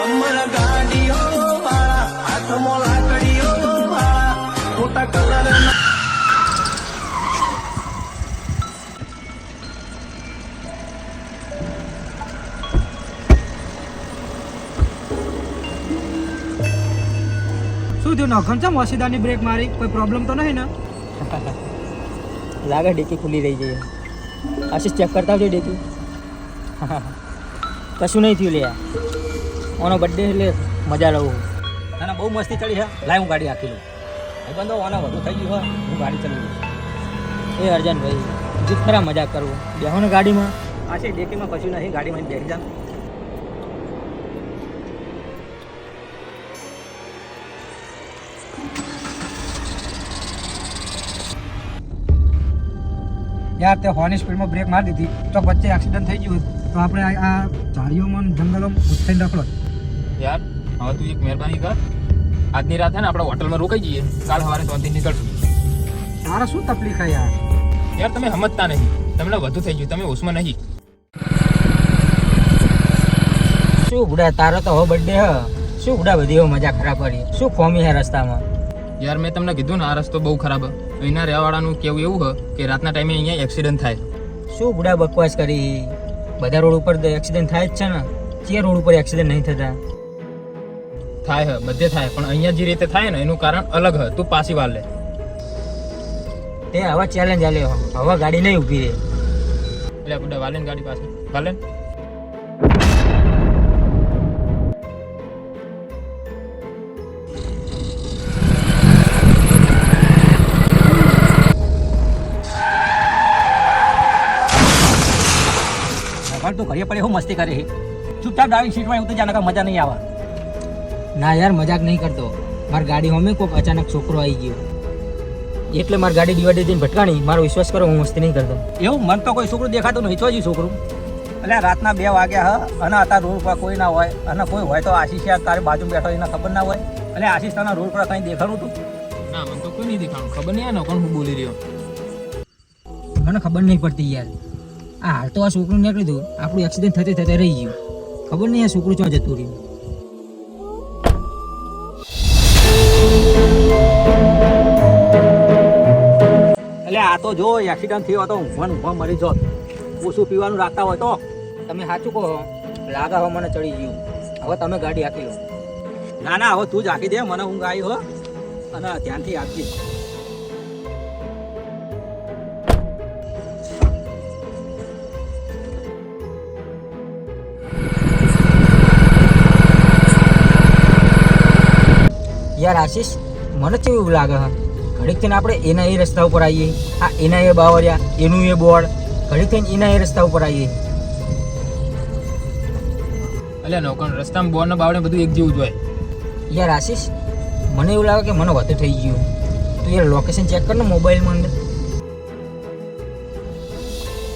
કમર ગાડીઓ વાળા લાકડીઓ મોટા કલર શું થયું? નખન છે મોસીદાની બ્રેક મારી? કોઈ પ્રોબ્લેમ તો નહીં ને? લાગે ડેકી ખુલી રહી જઈએ આશીષ ચેક કરતા આવજો ડેકી. કશું નહીં થયું લે ઓનો બર્થડે એટલે મજા લઉં અને બહુ મસ્તી ચડી છે. લાય હું ગાડી આખી લઉં. એ બંધો આના વધુ થઈ ગયું હોય, હું ગાડી ચલાવી એ અર્જનભાઈ જીત ખરા મજા કરવું. બેહો ને ગાડીમાં. આ છે ડેકીમાં કશું નહીં, ગાડીમાં બેસી જાઉં યાર, તે હોની સ્પીડમાં બ્રેક મારી દીધી. તો વચ્ચે એક્સિડન્ટ થઈ ગયું તો આપણે આ ઝાડીઓમાં જંગલોમાં ઉઠાઈને રખડો. યાર હવે તું એક મહેરબાની કર. આજની રાત હે ને આપણે હોટલમાં રોકાઈ જઈએ. કાલ સવારે ચોથી નીકળશું. તારા શું તકલીફ છે યાર? યાર તમે સમજતા નહીં. તમને વધુ થઈ ગયું. તમે હોશમાં નહીં. શું બુડા તારો તો હો બર્થડે હ. શું બુડા બધી હો મજા ખરાબ કરી? શું ફોમી હે રસ્તામાં? યાર મેં તમને કીધું ને આ રસ્તો બહુ ખરાબ. અહીંના રહેવાવાળાનું કેવું એવું હ કે રાતના ટાઈમે અહીંયા એક્સિડન્ટ થાય. શું બુડા બકવાસ કરી? બધા રોડ ઉપર એક્સિડન્ટ થાય જ છે ને. જે રોડ ઉપર એક્સિડન્ટ નહીં થતા. થાય હ બધે થાય પણ અહીંયા જે રીતે થાય ને એનું કારણ અલગ હ. તું પાછી વાર લે. તે હવે ચેલેન્જ આલ્યો હવે ગાડી નહીં ઊભી રહે. એટલે આપણે વાલેન ગાડી પાસે વાલેન તું ઘરે પડે હું મસ્તી કરે છે ચૂપચાપ ડ્રાઇવિંગ સીટમાં એવું તો જાણે મજા નહીં આવે. ના યાર મજાક નહીં કરતો. મારી ગાડી હોમે કોઈક અચાનક છોકરો આવી ગયો. એટલે મારી ગાડી ડિવાઈડ દઈને ભટકાણી. મારો વિશ્વાસ કરો હું મસ્તી નહીં કરતો. એવું? મન તો કોઈ છોકરું દેખાતું નહીં છો જ છોકરું. એટલે રાતના બે વાગ્યા હ. અને અત્યારે રોડ પર કોઈ ના હોય. અને કોઈ હોય તો આશીષ યાર તારી બાજુ બેઠો એને ખબર ના હોય. એટલે આશીષ તને રોડ પર કંઈ દેખાડું તું ના મને તો કોઈ નહીં દેખાણું. ખબર નહીં આનો કોણ હું બોલી રહ્યો. મને ખબર નહીં પડતી યાર. આ હાલ તો આ છોકરું નીકળી દઉં આપણું એક્સિડન્ટ થતે થતે રહી ગયું. ખબર નહીં આ છોકરું ક્યાં જતું રહ્યું. આ તો જો એક્સિડન્ટ થયો તો ઊંઘવા ને ઊંઘવા મરી જોત ઓછું પીવાનું રાખતા હોય તો. તમે સાચું કહો લાગે હવે મને ચડી ગયું. હવે તમે ગાડી આપી લો. ના ના હવે તું જ આખી દે મને ઊંઘ આવી હો. અને ધ્યાનથી આપજી યાર આશીષ મને કેવું લાગે? હા ઘડીક થઈને આપણે એના એ રસ્તા ઉપર આવીએ. આ એના એ બાવરિયા એનું એ બોર્ડ ઘડીક થઈને એના એ રસ્તા ઉપર આવીએ. અલ્યા નોકર રસ્તામાં બોર્ડ બાવડે બધું એક જેવું જ હોય. યાર આશીષ મને એવું લાગે કે મને વધુ થઈ ગયું. તું યાર લોકેશન ચેક કર ને મોબાઈલમાં અંદર.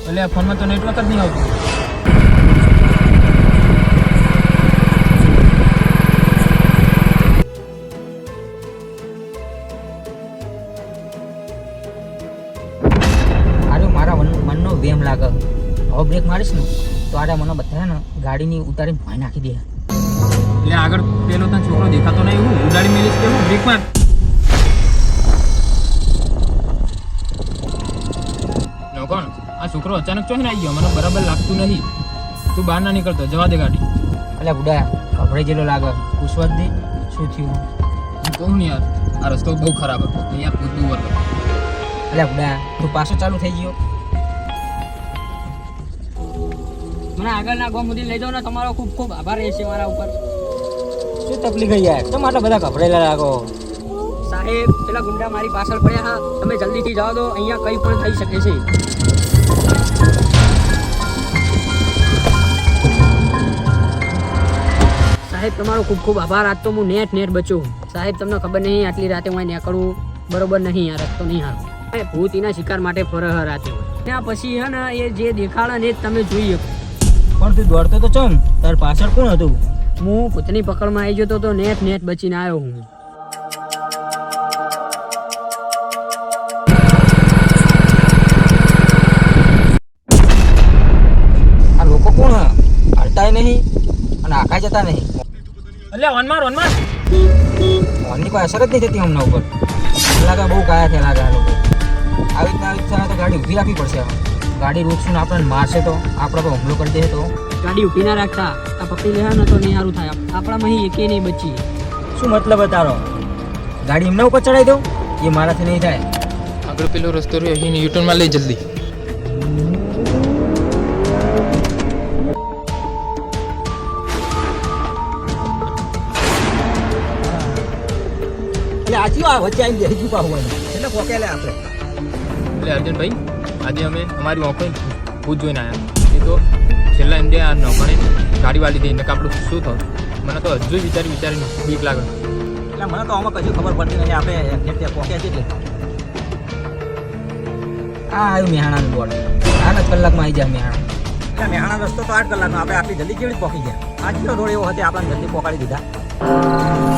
એટલે આ ફોનમાં તો નેટવર્ક જ નહીં આવતું. હવે બ્રેક મારીશ ને તો આડા મને બધા ને ગાડીની ઉતારીને ભાઈ નાખી દે. એટલે આગળ પેલો ત્યાં છોકરો દેખાતો નહીં એવું ઉડાડી મેલીશ કે હું બ્રેક માર? કોણ? આ છોકરો અચાનક ચોહીને આવી ગયો મને બરાબર લાગતું નથી. તું બહાર ના નીકળતો જવા દે ગાડી. એટલે બુડા ગભરાઈ જેલો લાગે. પૂછવા જ દે શું થયું? હું કહું ને યાર આ રસ્તો બહુ ખરાબ હતો. અહીંયા પૂછવું હતું એટલે બુડા તું પાછો ચાલુ થઈ ગયો. મને આગળના ગોમ સુધી લઈ જાઓ ને તમારો ખૂબ ખૂબ આભાર રહેશે મારા ઉપર. શું તકલીફ યાર તો માટે બધા ગભરાયેલા લાગો. સાહેબ, પેલા ગુંડા મારી પાછળ પડ્યા હા. તમે જલ્દીથી જાઓ દો, અહીંયા કંઈ પણ થઈ શકે છે. સાહેબ, તમારો ખૂબ ખૂબ આભાર. આજ તો હું નેટ નેટ બચું સાહેબ, તમને ખબર નહીં, આટલી રાતે હું નીકળવું બરોબર નહીં, આ રસ્તો નહીં હારો ભૂત એના શિકાર માટે ફરહ રાતે ત્યાં પછી હે ને, એ જે દેખાડે ને તમે જોઈ શકો. પણ તું દોડતો તો ચમ તાર પાછળ કોણ હતું? હું ભૂતની પકડમાં આવી જતો તો નેટ નેટ બચીને આવ્યો હું. આ લોકો કોણ હલતાય નહીં અને આખા જતા નહીં. એટલે વન માર વન માર. કોઈ અસર જ નહીં થતી હમણાં ઉપર. લાગે બહુ કાયા થયા લાગે લોકો. આવી રીતના આવી રીતના ગાડી ઊભી રાખવી પડશે હવે. ગાડી રોકશું ને આપણને મારશે તો આપણા પર હુમલો કરી દે તો. ગાડી ઊભી ના રાખતા આ પકડી લે તો નહીં સારું થાય આપણામાં અહીં એકે નહીં બચી શું મતલબ તારો? ગાડી એમના ઉપર ચડાવી દઉં? એ મારાથી નહીં થાય. આગળ પેલો રસ્તો રહ્યો અહીં યુટર્નમાં લઈ જલ્દી. એટલે આજી આ વચ્ચે આવીને જાય હોય એટલે પોકેલે આપણે. એટલે અર્જુનભાઈ, આજે અમે અમારી ઓફર ભૂત જોઈને આવ્યા એ તો છેલ્લા એમ આ નોકણે ગાડી વાળી દઈને આપણું શું થયું? મને તો હજુ વિચારી વિચારીને બીક લાગે. એટલે મને તો આમાં કશું ખબર પડતી નથી. આપણે ત્યાં પહોંચ્યા છે એટલે. આ આવ્યું મેહાણાનું બોર્ડ જ કલાકમાં આવી જાય મેહાણા. એટલે મેહાણા રસ્તો તો આઠ કલાકનો. આપણે આટલી જલ્દી કેવી પહોંચી ગયા? આજનો રોડ એવો હતો આપણે જલ્દી પહોંચાડી દીધા.